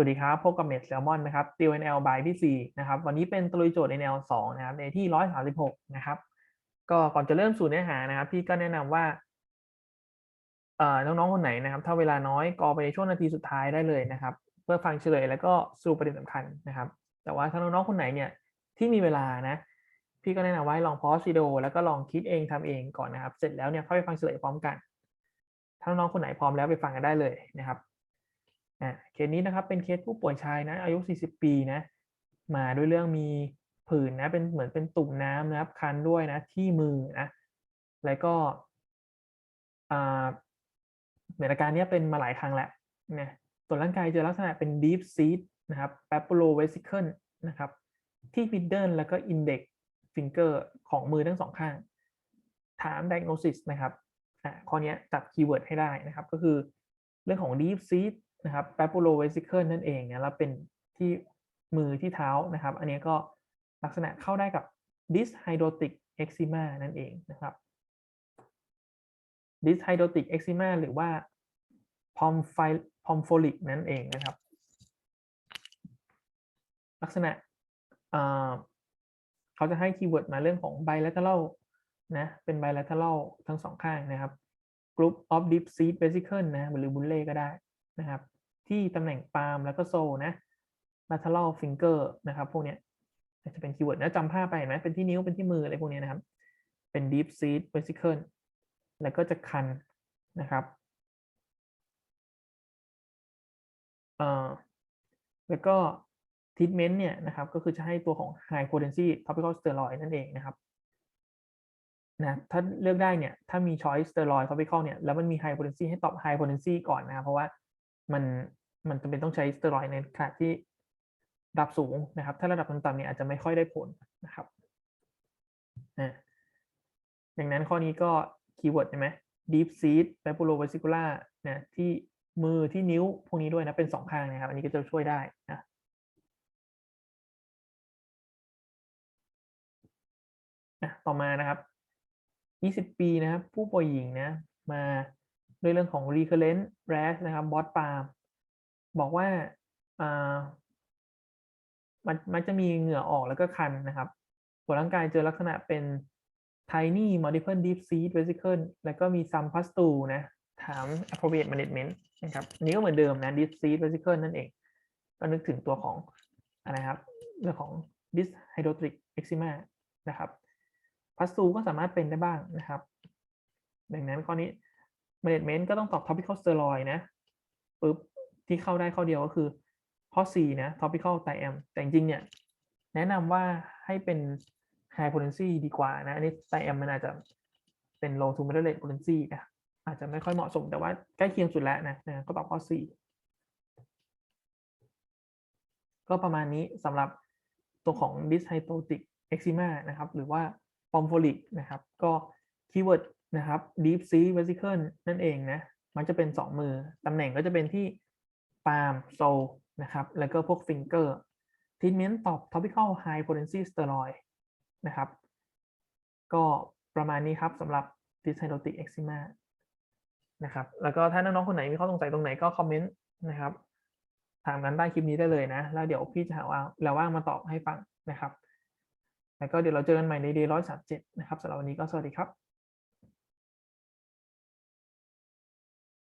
วัสดีครับ พบกับเมดแซลมอนนะครับ TNL by พี่ซีนะครับ วันนี้เป็นตลุยโจทย์ NL 2นะครับ ในที่ 136 นะครับ ก็ก่อนจะเริ่มสู่เนื้อหานะครับ พี่ก็แนะนำว่า เอ่อ น้อง ๆ คนไหนนะครับ ถ้าเวลาน้อยก็ไปในช่วงนาทีสุดท้ายได้เลยนะครับ เพื่อฟังเฉลยแล้วก็สรุปประเด็นสำคัญนะครับ แต่ว่าถ้าน้อง ๆ คนไหนเนี่ย ที่มีเวลานะ พี่ก็แนะนำว่าลองพอสวิดีโอแล้วก็ลองคิดเองทำเองก่อนนะครับ เสร็จแล้วเนี่ยค่อยไปฟังเฉลยพร้อมกัน ถ้าน้องๆคนไหนพร้อมแล้วไปฟังกันได้เลยนะครับ อะเคสนี้นะครับเป็นเคสผู้ป่วยชายนะอายุ 40 ปีนะมาด้วยเรื่องมีผื่นนะเป็นเหมือนเป็นตุ่มน้ำนะครับคันด้วยนะที่มือนะแล้วก็อ่าเหมือนอาการนี้เป็นมาหลายครั้งแล้วนะตรวร่างกายจอลักษณะเป็น deep seed นะครับ papillomavesicle นะครับ ที่ middle แล้วก็ index finger ของมือทั้งสองข้าง ถาม diagnosis นะครับอะข้อนี้จับคีย์เวิร์ดให้ได้นะครับ ก็คือเรื่องของ deep seed นะครับ papillomavesicle นั่นเองนะแล้วเป็นที่มือที่เท้านะครับ อันนี้ก็ลักษณะเข้าได้กับ dyshydrotic eczema นั่นเองนะครับ dyshydrotic eczema หรือว่า pompholic นั่นเองนะครับ ลักษณะเขาจะให้คีย์เวิร์ดมาเรื่องของ bilateral นะ เป็น bilateral ทั้งสองข้างนะครับ group of deep seed vesicle นะ หรือบุลเล่ก็ได้ นะครับ ที่ตำแหน่งปาล์มแล้วก็โซนะ lateral finger นะครับ พวกนี้จะเป็นคีย์เวิร์ดนะจำภาพไปเห็นไหมเป็นที่นิ้วเป็นที่มืออะไรพวกนี้นะครับ เป็น deep seed vesicle แล้วก็จะคันนะครับเอ่อแล้วก็ทรีทเมนต์เนี่ยนะครับก็คือจะให้ตัวของ high potency topical steroid นั่นเองนะครับนะถ้าเลือกได้เนี่ยถ้ามี choice steroid topical เนี่ยแล้วมันมี high potency ให้ตอบ high potency ก่อนนะครับเพราะว่า มันมันจำเป็นต้องใช้ steroid ในขณะที่ระดับสูงนะครับ ถ้าระดับต่ำๆเนี่ยอาจจะไม่ค่อยได้ผลนะครับนะดังนั้นข้อนี้ก็คีย์เวิร์ดใช่ไหม deep seed papillovesicular นะที่มือที่นิ้วพวกนี้ด้วยนะ เป็นสองข้างนะครับ อันนี้ก็จะช่วยได้นะนะต่อมานะครับ 20 ปีนะครับ ผู้ป่วยหญิงนะ มา ด้วยเรื่องของ recurrent rash นะครับบอสปาล์มบอกว่ามันมันจะมีเหงื่อออกแล้วก็คันนะครับตรวร่างกายเจอลักษณะเป็น tiny multiple deep seed vesicle แล้วก็มี some pustule นะถาม appropriate management นะครับอันนี้ก็เหมือนเดิมนะ deep seed vesicle นั่นเอง ก็นึกถึงตัวของอะไรครับเรื่องของ dyshydrotic eczema นะครับพัสตูก็สามารถเป็นได้บ้างนะครับ ดังนั้นข้อนี้ management ก็ต้องตอบ topical steroid นะปุ๊บที่เข้าได้ข้อเดียวก็คือข้อ C นะ topical thiam แต่จริงๆเนี่ย แนะนำว่าให้เป็น high potency ดีกว่านะ อันนี้ thiam มันอาจจะเป็น low to moderate potency นะอาจจะไม่ค่อยเหมาะสมแต่ว่าใกล้เคียงสุดแล้วนะนะก็ตอบข้อ C ก็ประมาณนี้สำหรับตัวของ dyshydrotic eczema นะครับ หรือว่า pompholic นะครับ ก็คีย์เวิร์ด นะครับ deep sea vesicle นั่นเองนะมันจะเป็น 2 มือ ตำแหน่งก็จะเป็นที่ palm sole นะครับ แล้วก็พวก finger treatment ตอบ topical high potency steroid นะครับ ก็ประมาณนี้ครับสำหรับ dyshydrotic eczema นะครับ แล้วก็ถ้าน้องๆคนไหนมีข้อสงสัยตรงไหนก็คอมเมนต์นะครับ ถามกันใต้คลิปนี้ได้เลยนะ แล้วเดี๋ยวพี่จะหาว่าแล้วว่างมาตอบให้ฟังนะครับ แล้วก็เดี๋ยวเราเจอกันใหม่ใน day 137นะครับสำหรับวันนี้ก็สวัสดีครับ